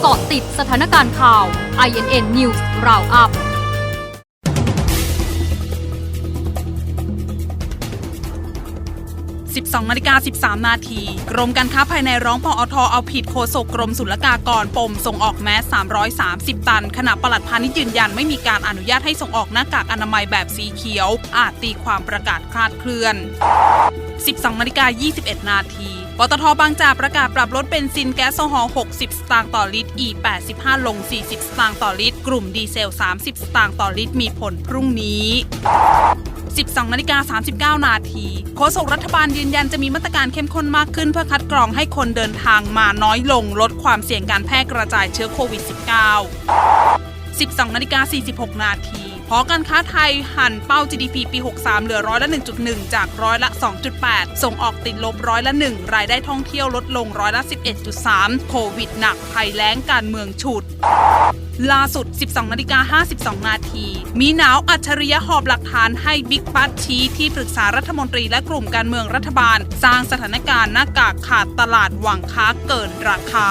เกาะติดสถานการณ์ข่าว INN News Roundup 12นาฬิกา13 นาที กรมการค้าภายในร้องปอทเอาผิดโฆษกกรมศุลกากรปมส่งออกแมส 330 ตัน ขณะปลัดพาณิชย์ยืนยันไม่มีการอนุญาตให้ส่งออกหน้ากากอนามัยแบบสีเขียว อาจตีความประกาศคลาดเคลื่อน 12นาฬิกา21 นาที ปตทบางจากประกาศปรับลดเบนซินแก๊สโซฮอล์60 สตางค์ต่อลิตร E 85 ลง 40 สตางค์ต่อลิตร กลุ่มดีเซล 30 สตางค์ต่อลิตร มีผลพรุ่งนี้ 12นาฬิกา39 นาทีโฆษกรัฐบาลยืนยันจะมีมาตรการเข้มข้นมากขึ้น เพื่อคัดกรองให้คนเดินทางมาน้อยลง ลดความเสี่ยงการแพร่กระจายเชื้อโควิด -19 12นาฬิกา46 นาที หอการค้าไทยหันเป้า GDP ปี 63 เหลือร้อยละ 1.1 จากร้อยละ 2.8 ส่งออกติดลบร้อยละ 1 รายได้ท่องเที่ยวลดลงร้อยละ 11.3 โควิดหนักภัยแล้งการเมืองฉุดล่าสุด 12นาฬิกา52 นาที มีหนาวอัจฉริยะหอบหลักฐานให้บิ๊กปัตชี้ที่ปรึกษารัฐมนตรีและกลุ่มการเมืองรัฐบาล สร้างสถานการณ์หน้ากากขาดตลาดหวังค้าเกินราคา